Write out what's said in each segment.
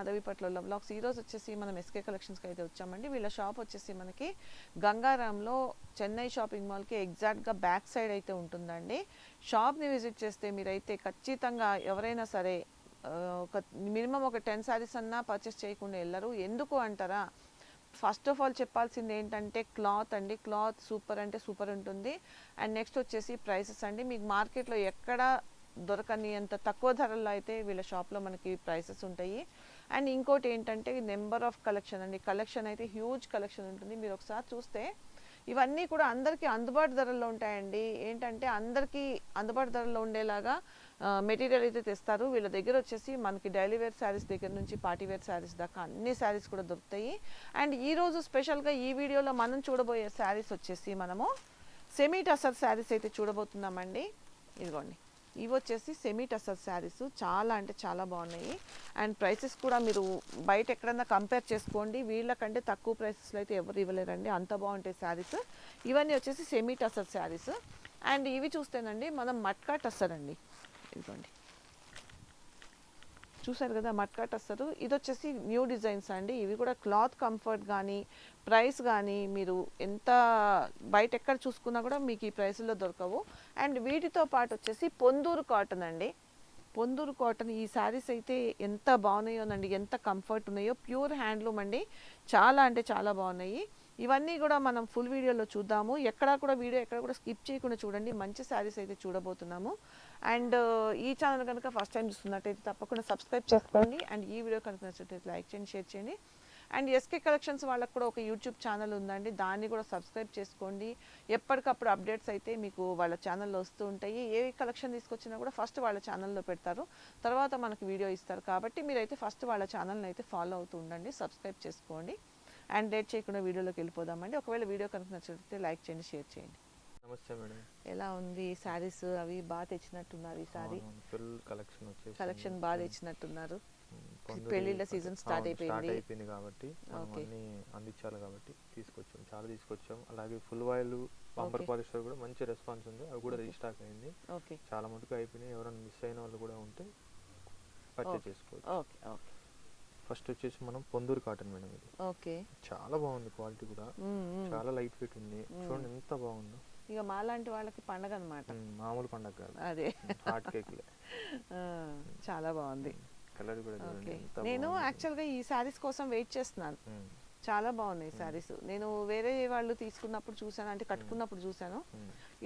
మాధవిపట్ల blogs ఈరోజు వచ్చేసి మనం ఎస్కే కలెక్షన్స్కి అయితే వచ్చామండి. వీళ్ళ షాప్ వచ్చేసి మనకి గంగారాంలో చెన్నై షాపింగ్ మాల్కి ఎగ్జాక్ట్గా బ్యాక్ సైడ్ అయితే ఉంటుందండి. షాప్ని విజిట్ చేస్తే మీరైతే ఖచ్చితంగా ఎవరైనా సరే ఒక మినిమం ఒక టెన్ శారీస్ అన్నా పర్చేస్ చేయకుండా వెళ్ళరు. ఎందుకు అంటారా? ఫస్ట్ ఆఫ్ ఆల్ చెప్పాల్సింది ఏంటంటే క్లాత్ అండి. క్లాత్ సూపర్ అంటే సూపర్ ఉంటుంది. అండ్ నెక్స్ట్ వచ్చేసి ప్రైసెస్ అండి. మీకు మార్కెట్లో ఎక్కడ దొరకని అంత తక్కువ ధరల్లో అయితే వీళ్ళ షాప్లో మనకి ప్రైసెస్ ఉంటాయి. అండ్ ఇంకోటి ఏంటంటే నెంబర్ ఆఫ్ కలెక్షన్ అండి. కలెక్షన్ అయితే హ్యూజ్ కలెక్షన్ ఉంటుంది. మీరు ఒకసారి చూస్తే ఇవన్నీ కూడా అందరికీ అందుబాటు ధరల్లో ఉంటాయండి. ఏంటంటే అందరికీ అందుబాటు ధరల్లో ఉండేలాగా మెటీరియల్ అయితే తెస్తారు. వీళ్ళ దగ్గర వచ్చేసి మనకి డైలీ వేర్ శారీస్ దగ్గర నుంచి పార్టీ వేర్ శారీస్ దాకా అన్ని శారీస్ కూడా దొరుకుతాయి. అండ్ ఈరోజు స్పెషల్గా ఈ వీడియోలో మనం చూడబోయే శారీస్ వచ్చేసి మనము సెమీ టసర్ శారీస్ అయితే చూడబోతున్నామండి. ఇదిగోండి. ఇవి వచ్చేసి సెమీ టసర్ శారీస్ చాలా అంటే చాలా బాగున్నాయి. అండ్ ప్రైసెస్ కూడా మీరు బయట ఎక్కడన్నా కంపేర్ చేసుకోండి. వీళ్ళకంటే తక్కువ ప్రైసెస్లో అయితే ఎవరు ఇవ్వలేరండి. అంత బాగుంటాయి శారీస్ ఇవన్నీ వచ్చేసి సెమీ టసర్ శారీస్ అండ్ ఇవి చూస్తేనండి మనం మట్కా టసర్ అండి. ఇదిగోండి. చూసారు కదా మట్కట్ వస్తారు ఇది వచ్చేసి న్యూ డిజైన్స్ అండి. ఇవి కూడా క్లాత్ కంఫర్ట్ కానీ ప్రైస్ కానీ మీరు ఎంత బయట ఎక్కడ చూసుకున్నా కూడా మీకు ఈ ప్రైస్లో దొరకవు. అండ్ వీటితో పాటు వచ్చేసి పొందూరు కాటన్ అండి. పొందూరు కాటన్ ఈ శారీస్ అయితే ఎంత బాగున్నాయోనండి ఎంత కంఫర్ట్ ఉన్నాయో ప్యూర్ హ్యాండ్లూమ్ అండి. చాలా అంటే చాలా బాగున్నాయి. ఇవన్నీ కూడా మనం ఫుల్ వీడియోలో చూద్దాము. ఎక్కడా కూడా వీడియో ఎక్కడ కూడా స్కిప్ చేయకుండా చూడండి. మంచి శారీస్ అయితే చూడబోతున్నాము. అండ్ ఈ ఛానల్ కనుక ఫస్ట్ టైం చూస్తున్నట్టయితే తప్పకుండా సబ్స్క్రైబ్ చేసుకోండి. అండ్ ఈ వీడియో కనుక నచ్చినట్లయితే లైక్ చేయండి షేర్ చేయండి. అండ్ ఎస్కే కలెక్షన్స్ వాళ్ళకి కూడా ఒక యూట్యూబ్ ఛానల్ ఉందండి. దాన్ని కూడా సబ్స్క్రైబ్ చేసుకోండి. ఎప్పటికప్పుడు అప్డేట్స్ అయితే మీకు వాళ్ళ ఛానల్లో వస్తూ ఉంటాయి. ఏ కలెక్షన్ తీసుకొచ్చినా కూడా ఫస్ట్ వాళ్ళ ఛానల్లో పెడతారు. తర్వాత మనకు వీడియో ఇస్తారు. కాబట్టి మీరైతే ఫస్ట్ వాళ్ళ ఛానల్ని అయితే ఫాలో అవుతూ ఉండండి. సబ్స్క్రైబ్ చేసుకోండి. అండ్ లేట్ చేయకుండా వీడియోలోకి వెళ్ళిపోదామండి. ఒకవేళ వీడియో కనుక నచ్చినట్లయితే లైక్ చేయండి షేర్ చేయండి. నమస్తే మేడం. ఎలా ఉంది? శారీస్ అవి బాగా తెచ్చినట్టున్నారు ఈ సారీ ఫుల్ కలెక్షన్ వచ్చేసి కలెక్షన్ బాగా తెచ్చినట్టున్నారు. పెళ్ళిళ్ళ start అవును, అయిపోయింది. స్టార్ట్ అయిపోయింది కాబట్టి. అన్ని అందించాలి కాబట్టి తీసుకొచ్చాం. చాలా తీసుకొచ్చాం. అలాగే ఫుల్ వాయిల్ బంపర్. పాలిష్ కూడా మంచి రెస్పాన్స్ ఉంది. అవి కూడా. రీస్టాక్ అయింది. ఓకే చాలా మటుకు అయిపోయినాయి. ఎవరైనా మిస్ అయిన వాళ్ళు కూడా ఉంటే పర్చేస్. చేసుకోవచ్చు. ఓకే ఓకే ఫస్ట్ వచ్చేసి మనం పొందూరు కాటన్ మేడం ఇది. ఓకే. చాలా బాగుంది క్వాలిటీ కూడా. చాలా లైట్ వెయిట్ ఉంది. చూడండి ఎంత బాగుందో. ఇక మాలాంటి వాళ్ళకి పండగ అనమాట మామూలు పండగ కాదు. అదే. హాట్ కేక్లే. ఆ, చాలా బాగుంది. కలర్ కూడా నేను. యాక్చువల్గా ఈ శారీస్ కోసం వెయిట్ చేస్తున్నాను. చాలా బాగున్నాయి శారీస్ నేను వేరే వాళ్ళు తీసుకున్నప్పుడు చూసాను అంటే కట్టుకున్నప్పుడు చూసాను.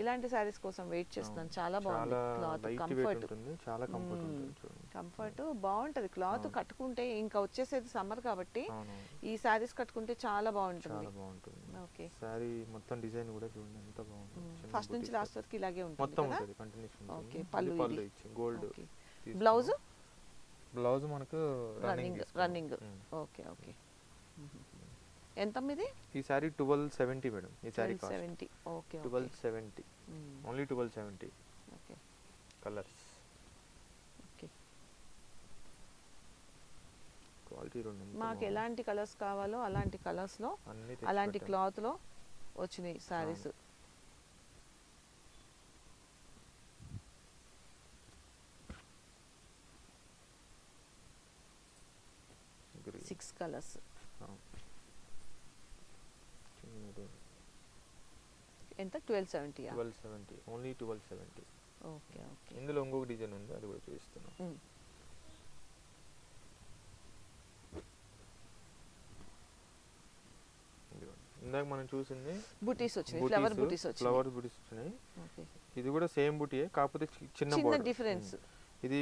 ఇలాంటి శారీస్ కోసం వెయిట్ చేస్తున్నాను. చాలా బాగుంది. క్లాత్ కంఫర్ట్ చాలా కంఫర్ట్ బాగుంటది. క్లాత్. కట్టుకుంటే ఇంకా వచ్చేసేది సమ్మర్ కాబట్టి ఈ శారీస్ కట్టుకుంటే చాలా బాగుంటుంది. బాగుంటుంది. ఓకే శారీ మొత్తం డిజైన్ కూడా చూడండి ఎంత బాగుంది. చిన్న ఫస్ట్ నుంచి లాస్ట్ వరకు ఇలాగే ఉంటుంది మొత్తం ఉంటుంది continuation okay, gold blouse blouse మనకు రన్నింగ్ రన్నింగ్ ఓకే ఓకే ఎంత ఇది ఈ సారీ ట్వెల్వ్ సెవెంటీ మేడం ఈ sari seventy. Okay twelve seventy. Only twelve seventy. Okay. Colours okay. Quality రెండు మాకు. ఎలాంటి కలర్స్ కావాలో అలాంటి కలర్స్లో అన్ని తెచ్చి అలాంటి పెట్టాం. క్లాత్లో వచ్చినాయి సారీస్. సిక్స్ కలర్స్ అవును. చిన్నది ఎంత? Twelve seventy twelve seventy only twelve seventy okay okay. ఇందులో ఇంకొక డిజైన్ ఉంది అది కూడా చూపిస్తున్నాం. ఇదిగోండి. ఇందాక మనం చూసింది బుటీస్ వచ్చినాయి ఫ్లవర్ బుటీస్ వచ్చినాయి. ఫ్లవర్ బుటీస్ వచ్చినాయి. ఓకే. ఇది కూడా సేమ్ బుటీయే కాకపోతే చిన్న చిన్న. డిఫరెన్స్. ఇది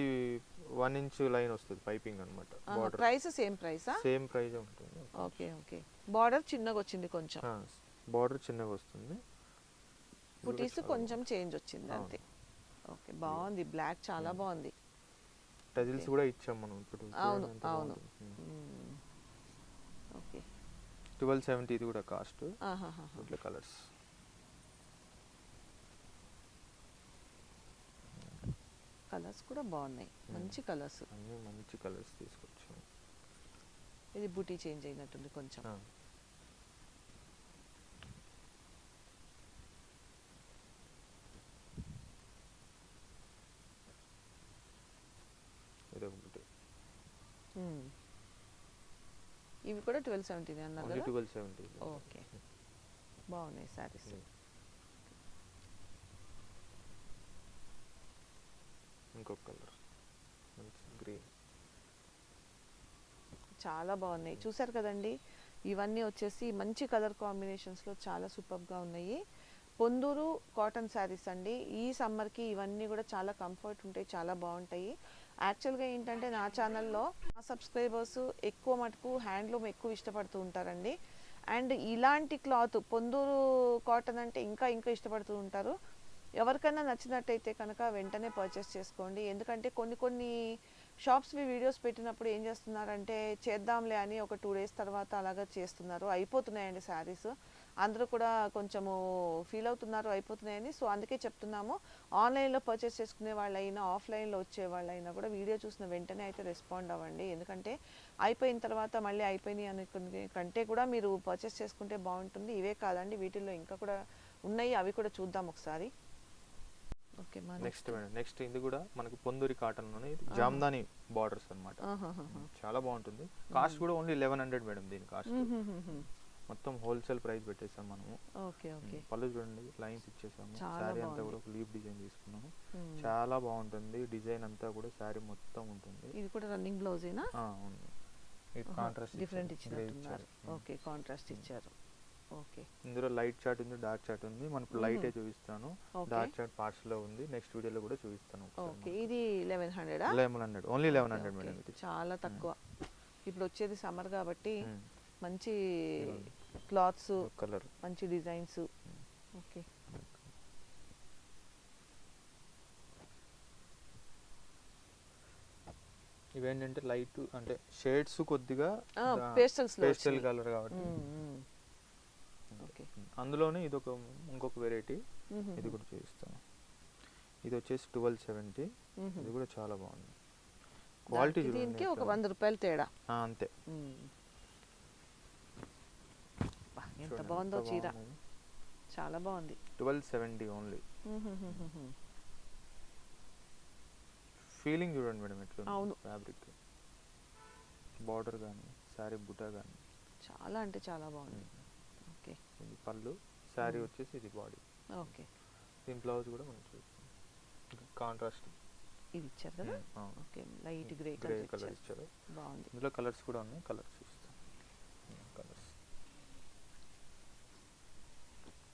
వన్ ఇంచ్ లైన్ వస్తుంది పైపింగ్ అనమాట బార్డర్ ప్రైస్ సేమ్ ప్రైసా సేమ్ ప్రైజ్ ఉంటుంది. Okay okay. బార్డర్ చిన్నగా వచ్చింది కొంచెం. బార్డర్ చిన్నగా వస్తుంది. చాలా కొంచెం చేంజ్ వచ్చింది. అంతే. ఓకే బాగుంది. బ్లాక్ చాలా బాగుంది. టజిల్స్ కూడా ఇచ్చాం మనం ఇప్పుడు. అవును అవును. ఓకే. ట్వెల్వ్ సెవెంటీ ఇది కూడా కాస్ట్ ఆహాహా. ఇట్లా కలర్స్ కలర్స్ కూడా బాగున్నాయి. మంచి కలర్స్ అన్ని మంచి కలర్స్ తీసుకొచ్చాం. ఇది బుటీ చేంజ్ అయినట్టుంది కొంచెం ఆ. ఇది ఒక బుటీ మ్మ్. ఇవి కూడా ట్వెల్వ్ సెవెంటీన్ అన్నారు ట్వెల్వ్ సెవెంటీ ఓకే. బాగున్నాయి శారీస్. ఇంకొక కలర్. గ్రీన్ చాలా బాగున్నాయి. చూసారు కదండి? ఇవన్నీ వచ్చేసి మంచి కలర్ కాంబినేషన్స్లో చాలా సూపర్గా ఉన్నాయి. పొందూరు కాటన్ శారీస్ అండి. ఈ సమ్మర్కి ఇవన్నీ కూడా చాలా కంఫర్ట్ ఉంటాయి చాలా బాగుంటాయి. యాక్చువల్గా ఏంటంటే నా ఛానల్లో నా సబ్స్క్రైబర్స్ ఎక్కువ మటుకు హ్యాండ్లూమ్ ఎక్కువ ఇష్టపడుతూ ఉంటారండి. అండ్ ఇలాంటి క్లాత్ పొందూరు కాటన్ అంటే ఇంకా ఇంకా ఇష్టపడుతూ ఉంటారు. ఎవరికైనా నచ్చినట్టయితే కనుక వెంటనే పర్చేస్ చేసుకోండి. ఎందుకంటే కొన్ని కొన్ని షాప్స్వి వీడియోస్ పెట్టినప్పుడు ఏం చేస్తున్నారంటే చేద్దాంలే అని ఒక టూ డేస్ తర్వాత అలాగా చేస్తున్నారు. అయిపోతున్నాయండి శారీస్. అందరూ కూడా కొంచెము ఫీల్ అవుతున్నారు అయిపోతున్నాయని. సో అందుకే చెప్తున్నాము. ఆన్లైన్లో పర్చేస్ చేసుకునే వాళ్ళైనా ఆఫ్లైన్లో వచ్చే వాళ్ళైనా కూడా వీడియో చూసిన వెంటనే అయితే రెస్పాండ్ అవ్వండి. ఎందుకంటే అయిపోయిన తర్వాత మళ్ళీ అయిపోయినాయి అనుకునే కంటే కూడా మీరు పర్చేస్ చేసుకుంటే బాగుంటుంది. ఇవే కాదండి వీటిల్లో ఇంకా కూడా ఉన్నాయి. అవి కూడా చూద్దాం ఒకసారి. ఓకే నెక్స్ట్ మేడం నెక్స్ట్ ఇది కూడా మనకి పొందూరి కాటన్లోనే జామ్దాని బార్డర్స్ అన్నమాట. చాలా బాగుంటుంది. కాస్ట్ కూడా ఓన్లీ లెవెన్ హండ్రెడ్ మేడం దీని కాస్ట్ మొత్తం హోల్సేల్ ప్రైస్ పెట్టేసాం మనము. Okay okay. పళ్ళు చూడండి లైన్స్ ఇచ్చేసాము శారీ అంతా. కూడా ఒక లీప్ డిజైన్ తీసుకున్నాము. చాలా బాగుంటుంది. డిజైన్ అంతా కూడా శారీ మొత్తం ఉంటుంది. ఇది కూడా రన్నింగ్ బ్లౌజేనా ఆ, అవును. ఇది కాంట్రాస్ట్ డిఫరెంట్ ఇచ్చినట్టున్నారు. ఓకే కాంట్రాస్ట్ ఇచ్చారు. ఓకే. ఇందులో లైట్ చార్ట్ ఉంది డార్క్ చార్ట్ ఉంది. మనం ఇప్పుడు లైటే చూపిస్తాను. డార్క్ చార్ట్ పార్ట్స్లో ఉంది. నెక్స్ట్ వీడియోలో కూడా చూపిస్తాను ఓకే ఇది eleven హండ్రెడా eleven hundred only eleven hundred madam ఇది. చాలా తక్కువ. ఇప్పుడు వచ్చేది సమ్మర్ కాబట్టి. మంచి క్లాత్స్ కలర్. మంచి డిజైన్స్. ఓకే. ఇవేంటంటే లైట్ అంటే షేడ్స్ కొద్దిగా లో పేస్టల్. కలర్ కాబట్టి. ఓకే. అందులోనే ఇది ఒక ఇంకొక వెరైటీ. ఇది కూడా చూపిస్తాను. ఇది వచ్చేసి ట్వెల్వ్ సెవెంటీ. ఇది కూడా చాలా బాగుంది. క్వాలిటీ దీనికి ఒక వంద రూపాయలు తేడా. అంతే. బా, ఎంత బాగుందో చీర. చాలా బాగుంది. Twelve seventy only. ఫీలింగ్ చూడండి మేడం ఎట్లా అవును. ఫ్యాబ్రిక్. బార్డర్ కానీ శారీ బుటా కానీ చాలా అంటే చాలా బాగుంది. ఓకే. ఇది పళ్ళు శారీ. వచ్చేసి ఇది బాడీ. ఓకే. దీని బ్లౌజ్ కూడా మనం చూస్తాం. కాంట్రాస్ట్. ఇది ఇచ్చారు కదా? ఓకే లైట్ గ్రే కలర్ ఇచ్చారు. బాగుంది. ఇందులో కలర్స్ కూడా ఉన్నాయి కలర్స్.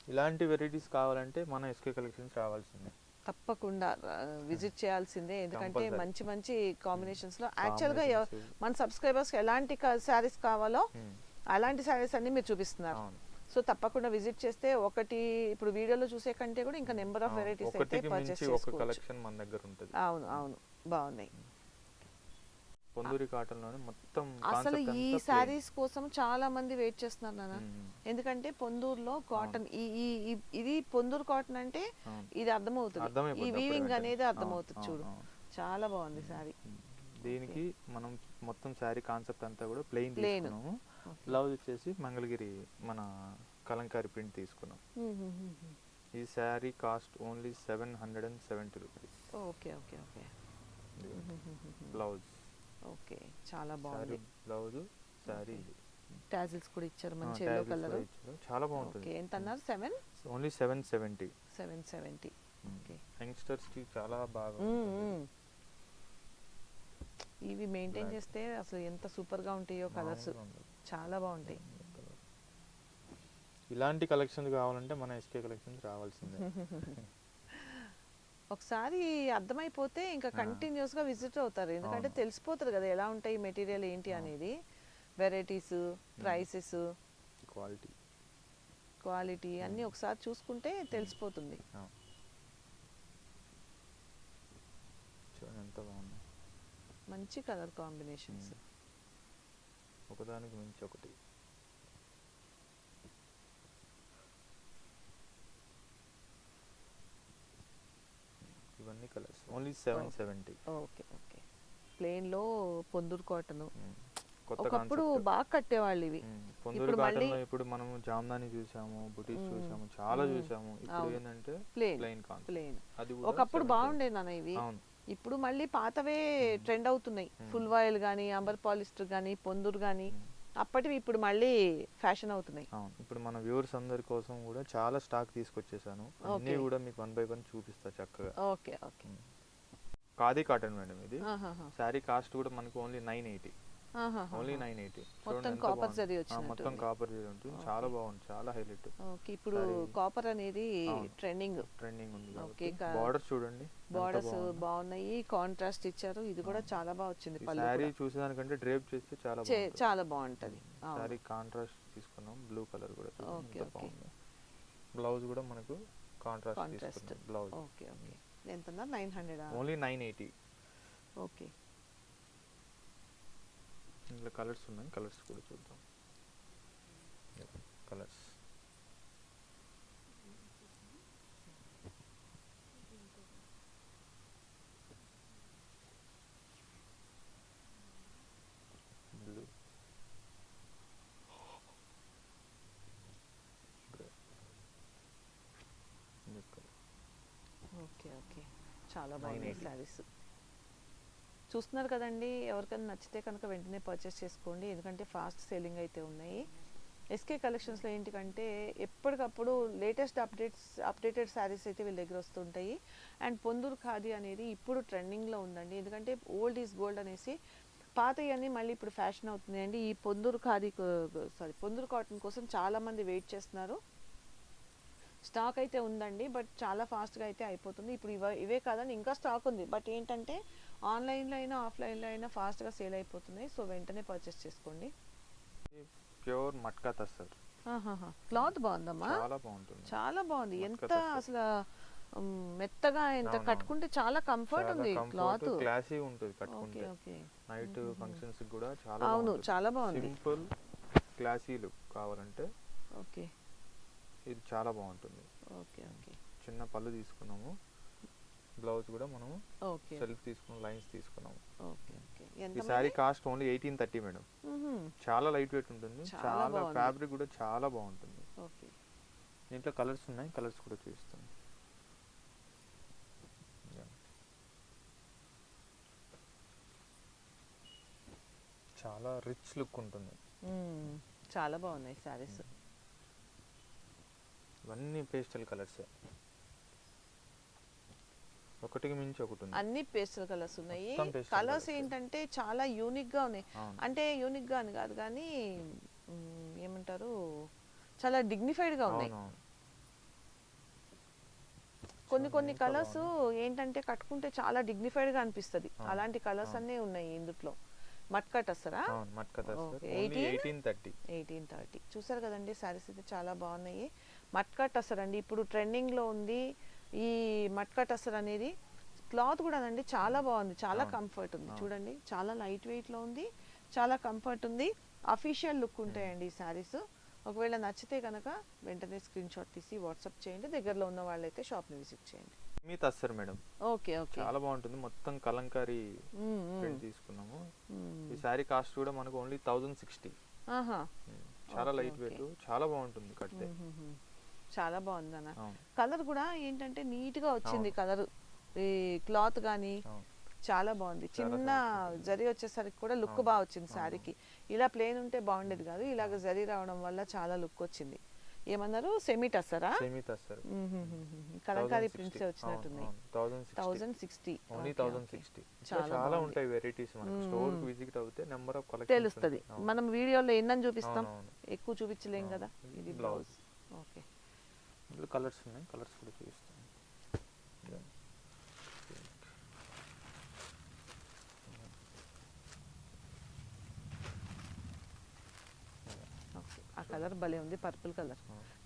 ఇలాంటి వెరైటీస్ కావాలంటే మన ఎస్కే కలెక్షన్స్ రావాల్సిందే. తప్పకుండా విజిట్ చేయాల్సిందే. ఎందుకంటే. మంచి మంచి కాంబినేషన్స్లో యాక్చువల్గా. మన సబ్స్క్రైబర్స్ ఎలాంటి శారీస్ కావాలో మ్మ్. అలాంటి శారీస్ అన్ని మీరు చూపిస్తున్నారు. సో తప్పకుండా విజిట్ చేస్తే ఒకటి ఇప్పుడు వీడియోలో చూసే కంటే కూడా ఇంకా నెంబర్ ఆఫ్. వెరైటీస్ అయితే పర్చేస్ చేసుకోవచ్చు. కలెక్షన్ మన దగ్గర ఉంటుంది. అవును అవును. బాగున్నాయి. పొందూరి కాటన్లోనే మొత్తం అసలు ఈ. శారీస్ కోసం చాలా మంది వెయిట్ చేస్తున్నారు నాన్న. ఎందుకంటే పొందూరులో కాటన్ ఈ ఈ- ఇది పొందూరు కాటన్ అంటే. ఇది అర్థమవుతుంది. ఈ వీవింగ్. అనేది అర్థమవుతుంది చూడు. చాలా బాగుంది శారీ దీనికి మనం మొత్తం శారీ కాన్సెప్ట్ అంతా కూడా ప్లెయిన్. తీసుకున్నాము. బ్లౌజ్ వచ్చేసి మంగళగిరి మన కలంకారీ ప్రింట్ తీసుకున్నాం. ఈ sari cost only seven hundred and seventy rupees okay okay okay. Blouse okay చాలా బాగుంది. Blouse sari Okay. టాజిల్స్ కూడా ఇచ్చారు మంచి ఎల్లో కలర్ చాలా ఓకే బాగుంటుంది ఎంత అన్నారు? Seven only seven seventy seven seventy okay. యంగ్స్టర్స్కి చాలా బాగా ఉంటుంది. మ్మ్. ఇవి మెయింటైన్. చేస్తే అసలు ఎంత సూపర్గా ఉంటాయో కలర్స్. చాలా బాగుంటాయి. ఇలాంటి కలెక్షన్స్ కావాలంటే మన ఎస్కే కలెక్షన్స్ రావాల్సిందే. ఒకసారి అర్థమైపోతే ఇంకా ఆ. కంటిన్యూస్గా విజిట్ అవుతారు. ఎందుకంటే అవును. తెలిసిపోతుంది కదా ఎలా ఉంటాయి మెటీరియల్ ఏంటి. అనేది. వెరైటీస్ ప్రైసెస్ క్వాలిటీ క్వాలిటీ అన్నీ ఒకసారి చూసుకుంటే తెలిసిపోతుంది. చూడండి ఎంత బాగుంది మంచి కలర్ కాంబినేషన్స్. ఒకదానికి మించి ఒకటి. ఇవన్నీ colours. Only seven seventy okay okay ప్లేన్లో పొందూరు కాటన్ కొత్త ఒకప్పుడు బాగా కట్టేవాళ్ళు ఇవి. పొందూరు ఇప్పుడు కాటన్ ఇప్పుడు మనం జామ్దాని చూసాము బుటీస్ మ్మ్. చూసాము చాలా. చూసాము. ఇప్పుడు. ఏంటంటే ప్లేన్ ప్లేన్ అది ఒకప్పుడు 770. బాగుండే నాన్న ఇవి. అవును. ఇప్పుడు మళ్ళీ పాతవే ట్రెండ్ అవుతున్నాయి. ఫుల్ వాయిల్ కానీ అంబర్ పాలిస్టర్ కానీ పొందూరు కానీ. అప్పటివి ఇప్పుడు మళ్ళీ ఫ్యాషన్ అవుతున్నాయి. అవును. ఇప్పుడు మన వ్యూవర్స్ అందరి కోసం కూడా చాలా స్టాక్ తీసుకొచ్చేసాను. అన్నీ. కూడా మీకు వన్ బై వన్ చూపిస్తా చక్కగా. Okay okay. Khadi cotton madam ఇది. శారీ కాస్ట్ కూడా మనకు only nine eighty. Only nine eighty. మొత్తం copper జరీ వచ్చినట్టు మొత్తం. కాపర్ జరీ ఉంటుంది. చాలా బాగుంది. చాలా హైలైట్ ఓకే ఇప్పుడు. కాపర్ అనేది. ట్రెండింగ్ ట్రెండింగ్ ఉంది Okay, కాబట్టి కా- బార్డర్ చూడండి. బార్డర్స్. బాగున్నాయి. కాంట్రాస్ట్ ఇచ్చారు. ఇది కూడా చాలా బాగా వచ్చింది కూడా. చూసేదానికంటే డ్రేప్ చేస్తే చాలా చాలా బాగుంటది. శారీ కాంట్రాస్ట్ తీసుకున్నాం. బ్లూ కలర్ కూడా okay. బాగుందో. బ్లౌజ్ కూడా మనకు కాంట్రాస్ట్ బ్లౌజ్ ఓకే ఓకే. ఎంత nine hundred? Only nine eighty. Okay. ఇందులో కలర్స్ ఉన్నాయి. కలర్స్ కూడా చూద్దాం. కలర్స్. బ్లూ ఓకే ఓకే చాలా బాగున్నాయి 980. చూస్తున్నారు కదండి ఎవరికైనా నచ్చితే కనుక వెంటనే పర్చేస్ చేసుకోండి. ఎందుకంటే ఫాస్ట్ సేలింగ్ అయితే ఉన్నాయి. ఎస్కే కలెక్షన్స్లో ఏంటికంటే ఎప్పటికప్పుడు లేటెస్ట్ అప్డేట్స్ అప్డేటెడ్ శారీస్ అయితే వీళ్ళ దగ్గర వస్తుంటాయి. అండ్ పొందూరు ఖాదీ అనేది ఇప్పుడు ట్రెండింగ్లో ఉందండి. ఎందుకంటే ఓల్డ్ ఈజ్ గోల్డ్ అనేసి పాతయన్నీ మళ్ళీ ఇప్పుడు ఫ్యాషన్ అవుతున్నాయండి. ఈ పొందూరు ఖాదీ సారీ పొందూరు కాటన్ కోసం చాలామంది వెయిట్ చేస్తున్నారు. స్టాక్ అయితే ఉందండి బట్ చాలా ఫాస్ట్గా అయితే అయిపోతుంది. ఇప్పుడు ఇవ ఇవే కాదండి ఇంకా స్టాక్ ఉంది. బట్ ఏంటంటే ఆన్లైన్లో అయినా ఆఫ్లైన్లో అయినా ఫాస్ట్గా సేల్ అయిపోతున్నాయి. సో వెంటనే పర్చేస్ చేసుకోండి. ప్యూర్ మట్కా తస్సర్. క్లాత్ బాగుందమ్మా? చాలా బాగుంటుంది. చాలా బాగుంది. ఎంత. అసలు మెత్తగా ఎంత. కట్టుకుంటే చాలా కంఫర్ట్ ఉంది క్లాత్. క్లాసీ ఉంటుంది కట్టుకుంటే. ఓకే నైట్ ఫంక్షన్స్ కూడా చాలా అవును. చాలా బాగుంది. సింపుల్ క్లాసీ లుక్ కావాలంటే ఓకే. ఇది చాలా బాగుంటుంది. Okay okay. చిన్న పళ్ళు తీసుకున్నాము. బ్లౌజ్ కూడా మనము ఓకే. సెల్ఫ్ తీసుకున్నాం లైన్స్ తీసుకున్నాము ఓకే ఈ sari cost only eighteen thirty madam. చాలా లైట్ వెయిట్ ఉంటుంది. చాలా. ఫ్యాబ్రిక్ కూడా చాలా బాగుంటుంది. ఓకే. దీంట్లో కలర్స్ ఉన్నాయి కలర్స్ కూడా చూపిస్తాను. చాలా రిచ్ లుక్ ఉంటుంది. చాలా బాగున్నాయి శారీస్ ఇవన్నీ పేస్టల్ కలర్స్. ఒకటికి మించి ఒకటి ఉంది. అన్ని పేస్టల్ కలర్స్ ఉన్నాయి. కలర్స్. ఏంటంటే చాలా యూనిక్గా ఉన్నాయి. అంటే యూనిక్గా అని కాదు కానీ ఏమంటారు? చాలా డిగ్నిఫైడ్గా ఉన్నాయి కొన్ని కొన్ని కలర్స్ ఏంటంటే కట్టుకుంటే చాలా డిగ్నిఫైడ్గా అనిపిస్తది అలాంటి కలర్స్. అన్నీ ఉన్నాయి ఇందులో మట్కట్ 18? ఎయిటీన్? థర్టీ. Eighteen thirty. చూసారు కదండి శారీస్ అయితే చాలా బాగున్నాయి. మట్కట్ అసర్ అండి ఇప్పుడు ట్రెండింగ్లో ఉంది. ఈ మట్కట్ అసర్ అనేది క్లాత్ కూడా అండి చాలా బాగుంది చాలా. కంఫర్ట్ ఉంది. చూడండి చాలా లైట్ వెయిట్లో ఉంది చాలా కంఫర్ట్ ఉంది. అఫీషియల్ లుక్ ఉంటాయండి ఈ శారీస్ ఒకవేళ నచ్చితే కనుక వెంటనే స్క్రీన్ షాట్ తీసి వాట్సాప్ చేయండి. దగ్గరలో ఉన్న వాళ్ళైతే షాప్ని విజిట్ చేయండి. మీ తస్సర్ మేడం. Okay okay. చాలా బాగుంటుంది. మొత్తం కలంకారీ ప్రింట్ తీసుకున్నాము. ఈ శారీ కాస్ట్ కూడా మనకు ఓన్లీ థౌజండ్ సిక్స్టీ చాలా లైట్. వెయిట్ చాలా బాగుంటుంది కడితే. చాలా బాగుంది అన్న కలర్ కూడా ఏంటంటే నీట్గా వచ్చింది. కలర్ ఈ క్లాత్ కానీ చాలా బాగుంది. చిన్న. జరీ వచ్చేసరికి కూడా లుక్. బాగా వచ్చింది. శారీకి ఇలా ప్లేన్ ఉంటే బాగుండేది కాదు. ఇలాగ జరీ రావడం వల్ల చాలా లుక్ వచ్చింది. ఏమన్నారు? సెమీ టస్సరా కలంకారీ ప్రింట్స్ వచ్చినట్టున్నాయి. థౌజండ్ థౌజండ్ సిక్స్టీ చాలా. ఉంటాయి వెరైటీస్. స్టోర్ విజిట్ అవుతే నెంబర్ ఆఫ్ కలెక్షన్ తెలుస్తుంది. మనం వీడియోలో ఎన్నని చూపిస్తాం. ఎక్కువ చూపించలేం. కదా? ఇది. బ్లౌజ్ ఓకే ఇందులో కలర్స్ ఉన్నాయి. కలర్స్ కూడా చూపిస్తాను. ఆ కలర్ భలే ఉంది పర్పుల్ కలర్.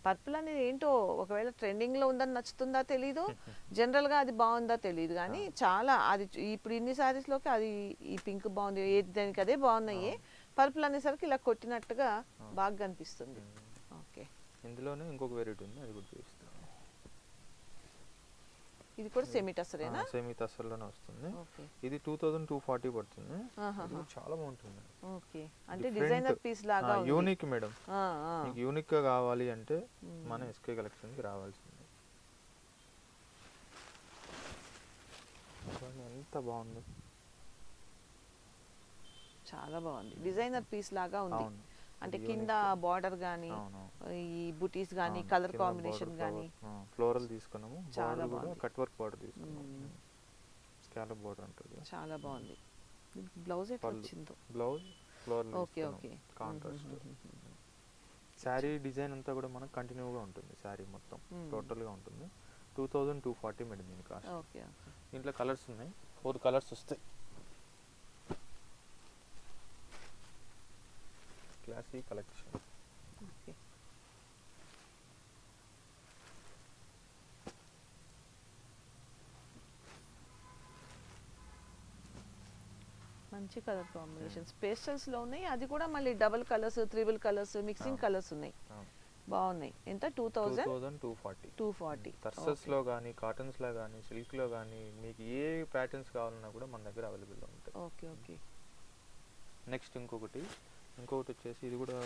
పర్పుల్ అనేది ఏంటో ఒకవేళ ట్రెండింగ్లో ఉందని నచ్చుతుందా తెలీదు. జనరల్గా అది బాగుందా తెలియదు కానీ చాలా అది ఇప్పుడు ఇన్ని సారీస్లోకి అది ఈ పింక్ బాగుంది ఏది దానికి అదే బాగున్నాయి. పర్పుల్ అనేసరికి ఇలా కొట్టినట్టుగా బాగా కనిపిస్తుంది. ఇందులోనే ఇంకొక వెరైటీ ఉంది అది కూడా చూపిస్తాను ఇది కూడా సెమీ టసరేనా సేమీ తస్సర్లోనే వస్తుంది. ఇది టూ థౌజండ్ టూ ఫార్టీ పడుతుంది. చాలా బాగుంటుంది. ఓకే. అంటే డిజైనర్ పీస్ లాగా. Unique madam. మీకు యూనిక్గా కావాలి అంటే. మన ఎస్కే కలెక్షన్కి రావాల్సింది. ఎంత బాగుంది. చాలా బాగుంది. డిజైనర్ పీస్ లాగా ఉంది. అంటే కింద బార్డర్ అవును ఈ బుటీస్ కానీ కలర్ కాంబినేషన్ కానీ ఫ్లోరల్ తీసుకున్నాము. చాలా బాగుంది. కట్ వర్క్ బార్డర్ తీసుకున్నాము. స్కాలప్ బార్డర్ ఉంటుంది. చాలా బాగుంది. బ్లౌజ్ ఎట్లా. వచ్చిందో? Blouse floral okay okay. Contrast sari design అంతా కూడా మనకు కంటిన్యూగా ఉంటుంది శారీ మొత్తం. టోటల్గా ఉంటుంది. Two thousand two forty madam దీని కాస్ట్. దీంట్లో కలర్స్ ఉన్నాయి. ఫోర్ కలర్స్ వస్తాయి. క్లాసీ కలెక్షన్ మంచి కలర్ కాంబినేషన్స్. పేస్టల్స్లో ఉన్నాయి. అది కూడా మళ్ళీ double colours triple colours mixing ఆ. కలర్స్ ఉన్నాయి. బాగున్నాయి. ఎంత? Two thousand? Thousand two forty. Two forty. లో కానీ కాటన్స్లో కానీ సిల్క్లో కానీ మీకు ఏ ప్యాటర్న్స్ కావాలన్నా కూడా మన దగ్గర అవైలబుల్ ఉంటాయి. ఓకే ఓకే నెక్స్ట్ ఇంకొకటి. ఇంకొకటి వచ్చేసి ఇది కూడా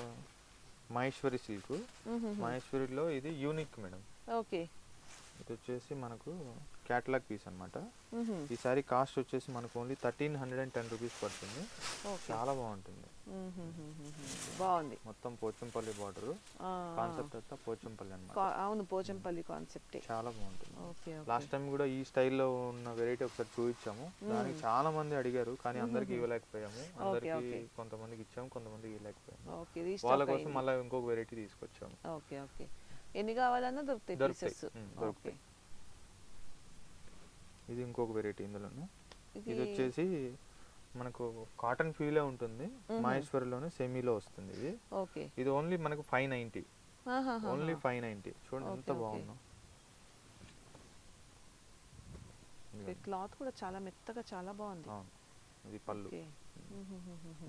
మహేశ్వరి సిల్క్. మహేశ్వరిలో ఇది యూనిక్ మేడం. ఓకే. ఇది వచ్చేసి మనకు క్యాటలాగ్ పీస్ అన్నమాట. ఈ సారీ కాస్ట్ వచ్చేసి మనకు only thirteen hundred and ten rupees పడుతుంది. చాలా బాగుంటుంది. బాగుంది. మొత్తం పోచంపల్లి బార్డర్ కాన్సెప్ట్ అంతా పోచంపల్లి అన్నమాట. కా- అవును పోచంపల్లి కాన్సెప్టే చాలా బాగుంటుంది. ఓకే లాస్ట్ టైం కూడా ఈ స్టైల్లో ఉన్న వెరైటీ ఒకసారి చూపించాము. దానికి చాలా మంది అడిగారు కానీ అందరికి ఇవ్వలేకపోయాము. అందరికి. కొంతమందికి ఇచ్చాము కొంతమందికి ఇవ్వలేకపోయాము. ఓకే వాళ్ళ కోసం మళ్ళీ ఇంకొక వెరైటీ తీసుకొచ్చాము. Okay okay. ఎన్ని కావాలన్నా దొరుకుతాయి. పీసెస్ దొరుకుతాయి. ఇది ఇంకొక వెరైటీ ఇందులోను. ఇది వచ్చేసి మనకు కాటన్ ఫీలే ఉంటుంది. మహేశ్వరిలోనే సెమీలో వస్తుంది ఇది. ఓకే. ఇది ఓన్లీ మనకు five ninety. Only five ninety చూడండి ఎంత. బాగుందో. క్లాత్ కూడా చాలా మెత్తగా చాలా బాగుంది. ఇది పళ్ళు.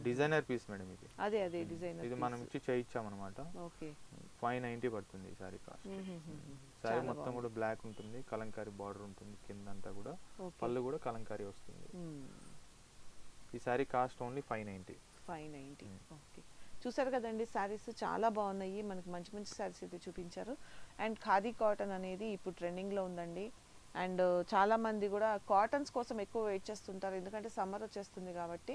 డిజైనర్ పీస్ మేడం ఇది. అదే అదే డిజైన్ ఇది మనం ఇచ్చి చేయించామన్నమాట. ఓకే. ఫైవ్ నైంటీ పడుతుంది ఈ సారీ కాస్ట్. సారీ మొత్తం కూడా బ్లాక్ ఉంటుంది కలంకారీ బార్డర్ ఉంటుంది కింద అంతా కూడా పళ్ళు కూడా కలంకారీ వస్తుంది. ఈ sari cost only five ninety. Five ninety. Okay. చూసారు కదండి శారీస్ చాలా బాగున్నాయి. మనకి మంచి మంచి శారీస్ అయితే చూపించారు. అండ్ ఖాదీ కాటన్ అనేది ఇప్పుడు ట్రెండింగ్లో ఉందండి. అండ్ చాలా మంది కూడా కాటన్స్ కోసం ఎక్కువ వెయిట్ చేస్తుంటారు. ఎందుకంటే సమ్మర్ వచ్చేస్తుంది కాబట్టి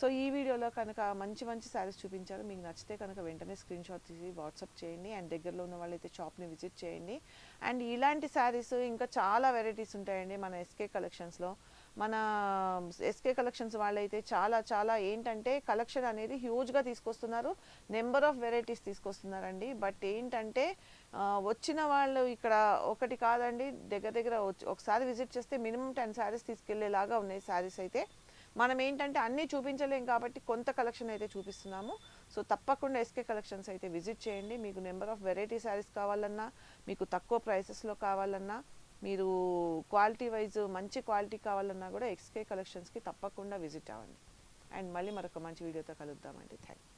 సో ఈ వీడియోలో కనుక మంచి మంచి శారీస్ చూపించారు మీకు నచ్చితే కనుక వెంటనే స్క్రీన్ షాట్ తీసి వాట్సాప్ చేయండి. అండ్ దగ్గరలో ఉన్న వాళ్ళైతే షాప్ని విజిట్ చేయండి. అండ్ ఇలాంటి శారీస్ ఇంకా చాలా వెరైటీస్ ఉంటాయండి మన ఎస్కే కలెక్షన్స్లో మన ఎస్కే కలెక్షన్స్ వాళ్ళైతే చాలా చాలా ఏంటంటే కలెక్షన్ అనేది హ్యూజ్గా తీసుకొస్తున్నారు. నెంబర్ ఆఫ్ వెరైటీస్ తీసుకొస్తున్నారండి. బట్ ఏంటంటే వచ్చిన వాళ్ళు ఇక్కడ ఒకటి కాదండి దగ్గర దగ్గర వచ్చి- ఒకసారి విజిట్ చేస్తే మినిమం టెన్ శారీస్ తీసుకెళ్ళేలాగా ఉన్నాయి శారీస్ అయితే. మనం ఏంటంటే అన్నీ చూపించలేం కాబట్టి కొంత కలెక్షన్ అయితే చూపిస్తున్నాము. సో తప్పకుండా ఎస్కే కలెక్షన్స్ అయితే విజిట్ చేయండి. మీకు నెంబర్ ఆఫ్ వెరైటీ శారీస్ కావాలన్నా మీకు తక్కువ ప్రైసెస్లో కావాలన్నా మీరు క్వాలిటీ వైజ్ మంచి క్వాలిటీ కావాలన్నా కూడా ఎక్స్కే కలెక్షన్స్కి తప్పకుండా విజిట్ అవ్వండి. అండ్ మళ్ళీ మరొక మంచి వీడియోతో కలుద్దామండి. Thank you